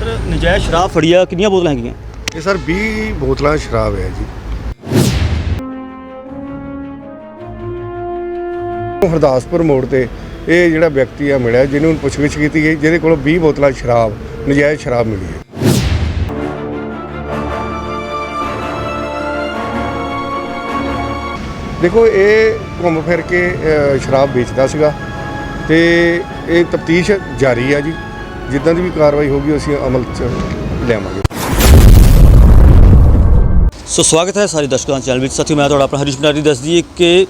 Sir ਨਜਾਇਜ਼ ਸ਼ਰਾਬ ਫੜੀ ਆ ਕਿੰਨੀਆਂ ਬੋਤਲਾਂ ਹੈਗੀਆਂ? ਇਹ ਸਰ 20 ਬੋਤਲਾਂ ਸ਼ਰਾਬ ਹੈ ਜੀ। ਹਰਦਾਸਪੁਰ ਮੋੜ ਤੇ ਇਹ ਜਿਹੜਾ ਵਿਅਕਤੀ ਆ ਮਿਲਿਆ ਜਿਹਨੂੰ ਪੁੱਛਗਿੱਛ ਕੀਤੀ ਗਈ ਜਿਹਦੇ ਕੋਲੋਂ 20 ਬੋਤਲਾਂ ਸ਼ਰਾਬ ਨਜਾਇਜ਼ ਸ਼ਰਾਬ ਮਿਲੀ ਹੈ। ਦੇਖੋ ਇਹ ਘੁੰਮ ਫਿਰ ਕੇ ਅ, ਸ਼ਰਾਬ ਵੇਚਦਾ ਸੀਗਾ ਤੇ ਇਹ ਤਫਤੀਸ਼ ਜਾਰੀ ਆ ਜੀ। ਜਿੱਦਾਂ ਦੀ ਵੀ ਕਾਰਵਾਈ ਹੋਗੀ ਅਸੀਂ ਅਮਲ 'ਚ ਲਿਆਵਾਂਗੇ। ਸੋ ਸਵਾਗਤ ਹੈ ਸਾਰੇ ਦਰਸ਼ਕਾਂ ਦੇ ਚੈਨਲ ਵਿੱਚ। ਸਾਥੀਓ ਮੈਂ ਤੁਹਾਡਾ ਆਪਣਾ ਹਰੀਸ਼ ਭੰਡਾਰੀ ਦੱਸ ਦਈਏ ਕਿ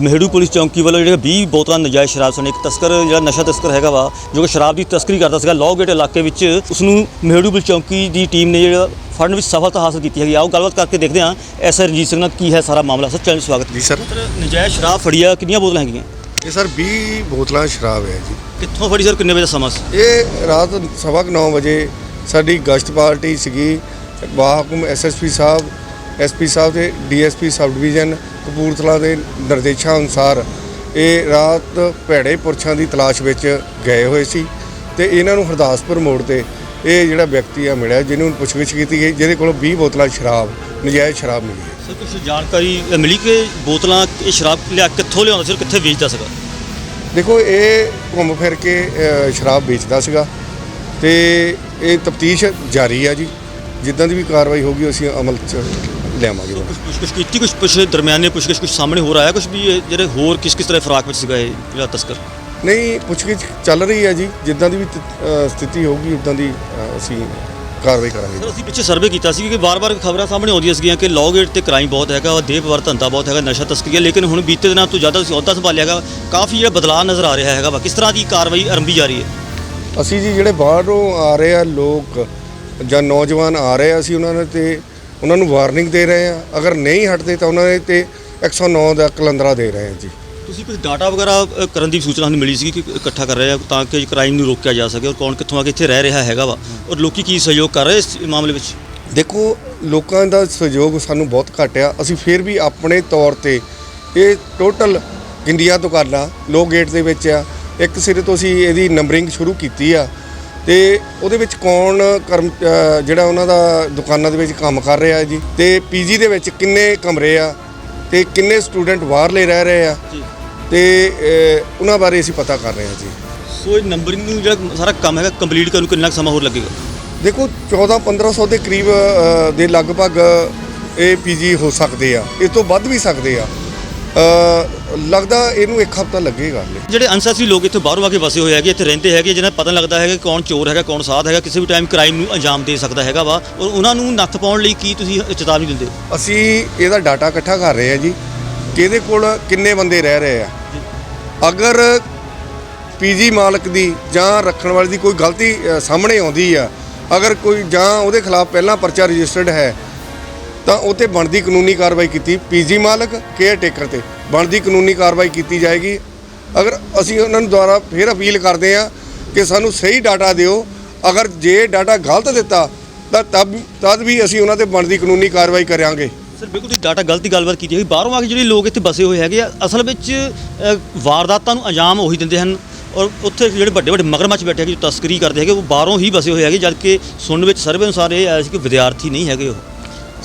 ਮਹਿੜੂ ਪੁਲਿਸ ਚੌਂਕੀ ਵੱਲੋਂ ਜਿਹੜੇ 20 ਬੋਤਲਾਂ ਨਜਾਇਜ਼ ਸ਼ਰਾਬ ਸਨ ਇੱਕ ਤਸਕਰ ਜਿਹੜਾ ਨਸ਼ਾ ਤਸਕਰ ਹੈਗਾ ਵਾ ਜੋ ਕਿ ਸ਼ਰਾਬ ਦੀ ਤਸਕਰੀ ਕਰਦਾ ਸੀਗਾ ਲੌਗੇਟ ਇਲਾਕੇ ਵਿੱਚ ਉਸ ਨੂੰ ਮਹਿੜੂ ਪੁਲਿਸ ਚੌਂਕੀ ਦੀ ਟੀਮ ਨੇ ਜਿਹੜਾ ਫੜਨ ਵਿੱਚ ਸਫਲਤਾ ਹਾਸਲ ਕੀਤੀ ਹੈਗੀ। ਆਓ ਗੱਲਬਾਤ ਕਰਕੇ ਦੇਖਦੇ ਹਾਂ ਐਸਆਰ ਰਣਜੀਤ ਸਿੰਘ ਨਾਲ ਕੀ ਹੈ ਸਾਰਾ ਮਾਮਲਾ। ਸਰ ਚੈਨਲ ਸਵਾਗਤ ਜੀ ਸਰ। ਸਰ ਨਜਾਇਜ਼ ਸ਼ਰਾਬ ਫੜੀ ਆ ਕਿੰਨੀਆਂ ਬੋਤਲਾਂ ਹੈਗੀਆਂ? ਇਹ ਸਰ 20 ਬੋਤਲਾਂ ਸ਼ਰਾਬ ਹੈ ਜੀ। ਕਿੱਥੋਂ ਫੜੀ ਸਰ? ਕਿੰਨੇ ਵਜੇ ਦਾ ਸਮਾਂ ਸੀ? ਇਹ ਰਾਤ ਸਵਾ ਕੁ 9 ਵਜੇ ਸਾਡੀ ਗਸ਼ਤ ਪਾਰਟੀ ਸੀਗੀ ਬਾਹਕੁਮ ਐਸਐਸਪੀ ਸਾਹਿਬ ਐਸਪੀ ਸਾਹਿਬ ਤੇ ਡੀਐਸਪੀ ਸਬ ਡਿਵੀਜ਼ਨ ਕਪੂਰਥਲਾ ਦੇ ਨਿਰਦੇਸ਼ਾਂ ਅਨੁਸਾਰ ਇਹ ਰਾਤ ਭੈੜੇ ਪੁਰਸ਼ਾਂ ਦੀ ਤਲਾਸ਼ ਵਿੱਚ ਗਏ ਹੋਏ ਸੀ ਤੇ ਇਹਨਾਂ ਨੂੰ ਹਰਦਾਸਪੁਰ ਮੋੜ ਤੇ ਇਹ ਜਿਹੜਾ ਵਿਅਕਤੀ ਆ ਮਿਲਿਆ ਜਿਹਨੂੰ ਪੁੱਛਗਿੱਛ ਕੀਤੀ ਗਈ ਜਿਹਦੇ ਕੋਲੋਂ 20 ਬੋਤਲਾਂ ਸ਼ਰਾਬ ਨਜਾਇਜ਼ ਸ਼ਰਾਬ ਮਿਲੀ ਹੈ। ਸਰ ਕੁਝ ਜਾਣਕਾਰੀ ਮਿਲੀ ਕਿ ਬੋਤਲਾਂ ਇਹ ਸ਼ਰਾਬ ਲਿਆ ਕਿੱਥੋਂ ਲਿਆਉਂਦਾ ਸੀ ਔਰ ਕਿੱਥੇ ਵੇਚਦਾ ਸੀਗਾ? ਦੇਖੋ ਇਹ ਘੁੰਮ ਫਿਰ ਕੇ ਅ, ਸ਼ਰਾਬ ਵੇਚਦਾ ਸੀਗਾ ਤੇ ਇਹ ਤਫਤੀਸ਼ ਜਾਰੀ ਆ ਜੀ। ਜਿੱਦਾਂ ਦੀ ਵੀ ਕਾਰਵਾਈ ਹੋਗੀ ਅਸੀਂ ਅਮਲ 'ਚ ਲਿਆਵਾਂਗੇ। ਕੁਝ ਕੁਝ ਕੁਝ ਕੀਤੀ ਕੁਝ ਕੁਝ ਦਰਮਿਆਨੇ ਕੁਝ ਕੁਝ ਸਾਹਮਣੇ ਹੋ ਰਿਹਾ ਕੁਝ ਵੀ ਇਹ ਜਿਹੜੇ ਹੋਰ ਕਿਸ ਕਿਸ ਤਰ੍ਹਾਂ ਫਰਾਕ ਵਿੱਚ ਸੀਗਾ ਇਹ ਜਿਹੜਾ ਤਸਕਰ? ਨਹੀਂ ਪੁੱਛਗਿੱਛ ਚੱਲ ਰਹੀ ਹੈ ਜੀ। ਜਿੱਦਾਂ ਦੀ ਵੀ ਤ- ਅ, ਸਥਿਤੀ ਹੋਊਗੀ ਉਦਾਂ ਦੀ ਅ, ਅਸੀਂ ਕਾਰਵਾਈ ਕਰਾਂਗੇ ਸਰ ਅਸੀਂ ਪਿੱਛੇ ਸਰਵੇ ਕੀਤਾ ਸੀ ਕਿ ਵਾਰ-ਵਾਰ ਖਬਰਾਂ ਸਾਹਮਣੇ ਆਉਂਦੀਆਂ ਸੀਗੀਆਂ ਕਿ ਲੌਗੇਟ ਤੇ ਕ੍ਰਾਈਮ ਬਹੁਤ ਹੈਗਾ ਵਾ ਦੇਹ ਵਰ ਧੰਦਾ ਬਹੁਤ ਹੈਗਾ ਨਸ਼ਾ ਤਸਕਰੀ ਹੈ ਲੇਕਿਨ ਹੁਣ ਬੀਤੇ ਦਿਨਾਂ ਤੋਂ ਜ਼ਿਆਦਾ ਤੁਸੀਂ ਅਹੁਦਾ ਸੰਭਾਲਿਆ ਹੈਗਾ ਕਾਫੀ ਜਿਹੜਾ ਬਦਲਾਅ ਨਜ਼ਰ ਆ ਰਿਹਾ ਹੈਗਾ ਵਾ। ਕਿਸ ਤਰ੍ਹਾਂ ਦੀ ਕਾਰਵਾਈ ਆਰੰਭੀ ਜਾ ਰਹੀ ਹੈ? ਅਸੀਂ ਜੀ ਜਿਹੜੇ ਬਾਹਰੋਂ ਆ ਰਹੇ ਆ ਲੋਕ ਜਾਂ ਨੌਜਵਾਨ ਆ ਰਹੇ ਆ ਅਸੀਂ ਉਹਨਾਂ ਨੇ ਤੇ ਉਹਨਾਂ ਨੂੰ ਵਾਰਨਿੰਗ ਦੇ ਰਹੇ ਆ। ਅਗਰ ਨਹੀਂ ਹਟਦੇ ਤਾਂ ਉਹਨਾਂ ਦੇ ਤੇ 109 ਦਾ ਕਲੰਦਰਾ ਦੇ ਰਹੇ ਆ ਜੀ। ਤੁਸੀਂ ਕੁਝ ਡਾਟਾ ਵਗੈਰਾ ਅ, ਕਰਨ ਦੀ ਸੂਚਨਾ ਸਾਨੂੰ ਮਿਲੀ ਸੀ ਕਿ ਇਕੱਠਾ ਕਰ ਰਹੇ ਆ ਤਾਂ ਕਿ ਕ੍ਰਾਈਮ ਨੂੰ ਰੋਕਿਆ ਜਾ ਸਕੇ ਔਰ ਕੌਣ ਕਿੱਥੋਂ ਆ ਕੇ ਇੱਥੇ ਰਹਿ ਰਿਹਾ ਹੈਗਾ ਵਾ। ਔਰ ਲੋਕੀ ਕੀ ਸਹਿਯੋਗ ਕਰ ਰਹੇ ਇਸ ਮਾਮਲੇ ਵਿੱਚ? ਦੇਖੋ ਲੋਕਾਂ ਦਾ ਸਹਿਯੋਗ ਸਾਨੂੰ ਬਹੁਤ ਘੱਟ ਆ। ਅਸੀਂ ਫਿਰ ਵੀ ਆਪਣੇ ਤੌਰ ਤੇ ਇਹ ਟੋਟਲ ਇੰਡੀਆ ਤੋਂ ਕਰਨਾ ਲੋ ਗੇਟ ਦੇ ਵਿੱਚ ਆ। ਇੱਕ ਸਿਰੇ ਤੋਂ ਅਸੀਂ ਇਹਦੀ ਨੰਬਰਿੰਗ ਸ਼ੁਰੂ ਕੀਤੀ ਆ। ਤੇ ਉਹਦੇ ਵਿੱਚ ਕੌਣ ਕਰਮ ਜਿਹੜਾ ਉਹਨਾਂ ਦਾ ਦੁਕਾਨਾਂ ਦੇ ਵਿੱਚ ਕੰਮ ਕਰ ਰਿਹਾ ਜੀ। ਤੇ ਪੀਜੀ ਦੇ ਵਿੱਚ ਕਿੰਨੇ ਕਮਰੇ ਆ ਤੇ ਕਿੰਨੇ ਸਟੂਡੈਂਟ ਬਾਹਰਲੇ ਰਹਿ ਰਹੇ ਆ। ਜੀ। ਤੇ ਉਹਨਾਂ ਬਾਰੇ ਅਸੀਂ ਪਤਾ ਕਰ ਰਹੇ ਹਾਂ ਜੀ। ਸੋ ਇਹ ਨੰਬਰਿੰਗ ਨੂੰ ਜਿਹੜਾ ਸਾਰਾ ਕੰਮ ਹੈਗਾ ਕੰਪਲੀਟ ਕਰਨ ਨੂੰ ਕਿੰਨਾ ਕੁ ਸਮਾਂ ਹੋਰ ਲੱਗੇਗਾ? ਦੇਖੋ 14 1500 ਦੇ ਕਰੀਬ ਅ, ਦੇ ਲਗਭਗ ਇਹ ਪੀਜੀ ਹੋ ਸਕਦੇ ਆ ਇਸ ਤੋਂ ਵੱਧ ਵੀ ਸਕਦੇ ਆ। ਅ, ਲੱਗਦਾ ਇਹਨੂੰ ਇੱਕ ਹਫਤਾ ਲੱਗੇਗਾ ਹਲੇ। ਜਿਹੜੇ ਅਨਸੈਸਰੀ ਲੋਕ ਇੱਥੇ ਬਾਹਰੋਂ ਆ ਕੇ ਵਸੇ ਹੋਏ ਹੈਗੇ ਇੱਥੇ ਰਹਿੰਦੇ ਹੈਗੇ ਜਿਹਨਾਂ ਨੂੰ ਪਤਾ ਨਹੀਂ ਲੱਗਦਾ ਹੈਗਾ ਕਿ ਕੌਣ ਚੋਰ ਹੈਗਾ ਕੌਣ ਸਾਧ ਹੈਗਾ ਕਿਸੇ ਵੀ ਟਾਈਮ ਕ੍ਰਾਈਮ ਨੂੰ ਅੰਜਾਮ ਦੇ ਸਕਦਾ ਹੈਗਾ ਵਾ ਔਰ ਉਹਨਾਂ ਨੂੰ ਨੱਥ ਪਾਉਣ ਲਈ ਕੀ ਤੁਸੀਂ ਚੇਤਾਵਨੀ ਦਿੰਦੇ ਹੋ? ਅਸੀਂ ਇਹਦਾ ਡਾਟਾ ਇਕੱਠਾ ਕਰ ਰਹੇ ਆ ਜੀ ਕਿ ਇਹਦੇ ਕੋਲ ਕਿੰਨੇ ਬੰਦੇ ਰਹਿ ਰਹੇ ਆ ਅਗਰ ਪੀਜੀ ਮਾਲਕ ਦੀ ਜਾਂ ਰੱਖਣ ਵਾਲੇ ਦੀ ਕੋਈ ਗਲਤੀ ਸਾਹਮਣੇ ਆਉਂਦੀ ਆ, ਅਗਰ ਕੋਈ ਜਾਂ ਉਹਦੇ ਖਿਲਾਫ ਪਹਿਲਾਂ ਪਰਚਾ ਰਜਿਸਟਰਡ ਹੈ, ਤਾਂ ਉਹ ਤੇ ਬਣਦੀ ਕਾਨੂੰਨੀ ਕਾਰਵਾਈ ਕੀਤੀ ਪੀਜੀ ਮਾਲਕ ਕੇਅਰ ਟੇਕਰ ਤੇ। ਬਣਦੀ ਕਾਨੂੰਨੀ ਕਾਰਵਾਈ ਕੀਤੀ ਜਾਏਗੀ। ਅਗਰ ਅਸੀਂ ਉਹਨਾਂ ਨੂੰ ਦੁਆਰਾ ਫਿਰ ਅਪੀਲ ਕਰਦੇ ਆ ਕਿ ਸਾਨੂੰ ਸਹੀ ਡਾਟਾ ਦਿਓ, ਅਗਰ ਜੇ ਡਾਟਾ ਗਲਤ ਦਿੱਤਾ, ਤਾਂ ਤਬ, ਤਦ ਵੀ ਅਸੀਂ ਉਹਨਾਂ ਤੇ ਬਣਦੀ ਕਾਨੂੰਨੀ ਕਾਰਵਾਈ ਕਰਾਂਗੇ। ਸਰ ਬਿਲਕੁਲ ਤੁਸੀਂ ਡਾਟਾ ਗਲਤ ਦੀ ਗੱਲਬਾਤ ਕੀਤੀ ਹੋਈ। ਬਾਹਰੋਂ ਆ ਕੇ ਜਿਹੜੇ ਲੋਕ ਇੱਥੇ ਬਸੇ ਹੋਏ ਹੈਗੇ ਆ ਅਸਲ ਵਿੱਚ ਅ, ਵਾਰਦਾਤਾਂ ਨੂੰ ਅੰਜਾਮ ਉਹੀ ਦਿੰਦੇ ਹਨ। ਔਰ ਉੱਥੇ ਜਿਹੜੇ ਵੱਡੇ ਵੱਡੇ ਮਗਰਮੱਛ ਬੈਠੇ ਹੈਗੇ ਜੋ ਤਸਕਰੀ ਕਰਦੇ ਹੈਗੇ ਉਹ ਬਾਹਰੋਂ ਹੀ ਬਸੇ ਹੋਏ ਹੈਗੇ ਜਦਕਿ ਸੁਣਨ ਵਿੱਚ ਸਰਵੇ ਅਨੁਸਾਰ ਇਹ ਆਇਆ ਸੀ ਕਿ ਵਿਦਿਆਰਥੀ ਨਹੀਂ ਹੈਗੇ ਉਹ।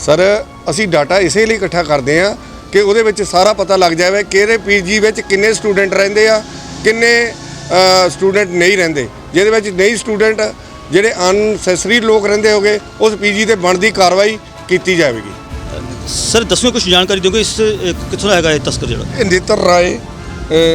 ਸਰ ਅਸੀਂ ਡਾਟਾ ਇਸੇ ਲਈ ਇਕੱਠਾ ਕਰਦੇ ਆ ਕਿ ਉਹਦੇ ਵਿੱਚ ਸਾਰਾ ਪਤਾ ਲੱਗ ਜਾਵੇ ਕਿਹੜੇ ਪੀਜੀ ਵਿੱਚ ਕਿੰਨੇ ਸਟੂਡੈਂਟ ਰਹਿੰਦੇ ਆ ਕਿੰਨੇ ਸਟੂਡੈਂਟ ਨਹੀਂ ਰਹਿੰਦੇ। ਜਿਹਦੇ ਵਿੱਚ ਨਹੀਂ ਸਟੂਡੈਂਟ ਜਿਹੜੇ ਅਨਸੈਸਰੀ ਲੋਕ ਰਹਿੰਦੇ ਹੋਗੇ ਉਸ ਪੀਜੀ ਤੇ ਬਣਦੀ ਕਾਰਵਾਈ ਕੀਤੀ ਜਾਵੇਗੀ। ਸਰ ਦੱਸੋ ਕੁਝ ਜਾਣਕਾਰੀ ਦਿਓਗੇ ਇਸ ਅ, ਕਿੱਥੋਂ ਦਾ ਹੈਗਾ ਇਹ ਤਸਕਰ ਜਿਹੜਾ? ਇਹ ਨਿਤਰ ਰਾਏ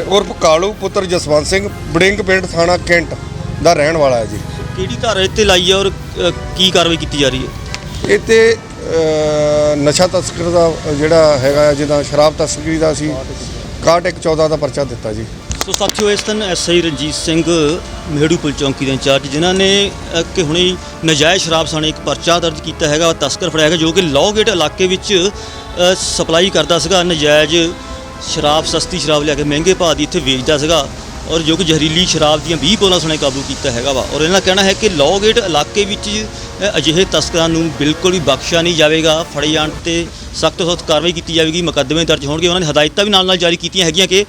ਉਰਫ ਕਾਲੂ ਪੁੱਤਰ ਜਸਵੰਤ ਸਿੰਘ ਬੜਿੰਗ ਪਿੰਡ ਥਾਣਾ ਕੈਂਟ ਦਾ ਰਹਿਣ ਵਾਲਾ ਹੈ ਜੀ। ਕਿਹੜੀ ਧਾਰਾ ਇੱਥੇ ਲਾਈ ਹੈ ਔਰ ਅ, ਕੀ ਕਾਰਵਾਈ ਕੀਤੀ ਜਾ ਰਹੀ ਹੈ? ਇਹ ਤੇ ਅਹ, ਨਸ਼ਾ ਤਸਕਰ ਦਾ ਜਿਹੜਾ ਹੈਗਾ ਜਿੱਦਾਂ ਸ਼ਰਾਬ ਤਸਕਰੀ ਦਾ ਅਸੀਂ 6114 ਦਾ ਪਰਚਾ ਦਿੱਤਾ ਜੀ। ਸੋ ਸਾਥੀਓ ਇਸ ਦਿਨ ਐਸਆਈ ਰਣਜੀਤ ਸਿੰਘ ਮਹਿੜੂ ਚੌਂਕੀ ਦੇ ਇੰਚਾਰਜ ਜਿਨ੍ਹਾਂ ਨੇ ਅ, ਕਿ ਹੁਣੇ ਹੀ ਨਜਾਇਜ਼ ਸ਼ਰਾਬ ਸਾਣੇ ਇੱਕ ਪਰਚਾ ਦਰਜ ਕੀਤਾ ਹੈਗਾ ਤਸਕਰ ਫੜਿਆ ਹੈਗਾ ਜੋ ਕਿ ਲੌਗੇਟ ਇਲਾਕੇ ਵਿੱਚ ਅ, ਸਪਲਾਈ ਕਰਦਾ ਸੀਗਾ ਨਜਾਇਜ਼ ਸ਼ਰਾਬ ਸਸਤੀ ਸ਼ਰਾਬ ਲਿਆ ਕੇ ਮਹਿੰਗੇ ਭਾਅ ਦੀ ਇੱਥੇ ਵੇਚਦਾ ਸੀਗਾ ਔਰ ਜੋ ਕਿ ਜ਼ਹਿਰੀਲੀ ਸ਼ਰਾਬ ਦੀਆਂ 20 ਬੋਤਲਾਂ ਸਣੇ ਕਾਬੂ ਕੀਤਾ ਹੈਗਾ ਵਾ। ਔਰ ਇਹਨਾਂ ਦਾ ਕਹਿਣਾ ਹੈ ਕਿ ਲੌਗੇਟ ਇਲਾਕੇ ਵਿੱਚ ਅ, ਅਜਿਹੇ ਤਸਕਰਾਂ ਨੂੰ ਬਿਲਕੁਲ ਵੀ ਬਖਸ਼ਿਆ ਨਹੀਂ ਜਾਵੇਗਾ ਫੜੇ ਜਾਣ ਤੇ ਸਖਤ ਤੋਂ ਸਖਤ ਕਾਰਵਾਈ ਕੀਤੀ ਜਾਵੇਗੀ ਮੁਕੱਦਮੇ ਦਰਜ ਹੋਣਗੇ। ਉਹਨਾਂ ਨੇ ਹਦਾਇਤਾਂ ਵੀ ਨਾਲ ਨਾਲ ਜਾਰੀ ਕੀਤੀਆਂ ਹੈਗੀਆਂ ਕਿ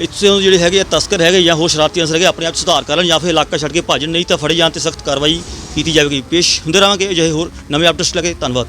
ਇੱਥੋਂ ਜਿਹੜੇ ਹੈਗੇ ਆ ਤਸਕਰ ਹੈਗੇ ਜਾਂ ਹੋਰ ਸ਼ਰਾਰਤੀ ਅਨਸਰ ਹੈਗੇ, ਆਪਣੇ ਆਪ 'ਚ ਸੁਧਾਰ ਕਰਨ ਜਾਂ ਫਿਰ ਇਲਾਕਾ ਛੱਡ ਕੇ ਭੱਜਣ ਨਹੀਂ ਤਾਂ ਫੜੇ ਜਾਣ ਤੇ ਸਖਤ ਕਾਰਵਾਈ ਕੀਤੀ ਜਾਵੇਗੀ। ਪੇਸ਼ ਹੁੰਦੇ ਰਹਾਂਗੇ ਅਜਿਹੇ ਹੋਰ ਨਵੇਂ ਅਪਡੇਟਸ ਲੈ ਕੇ। ਧੰਨਵਾਦ।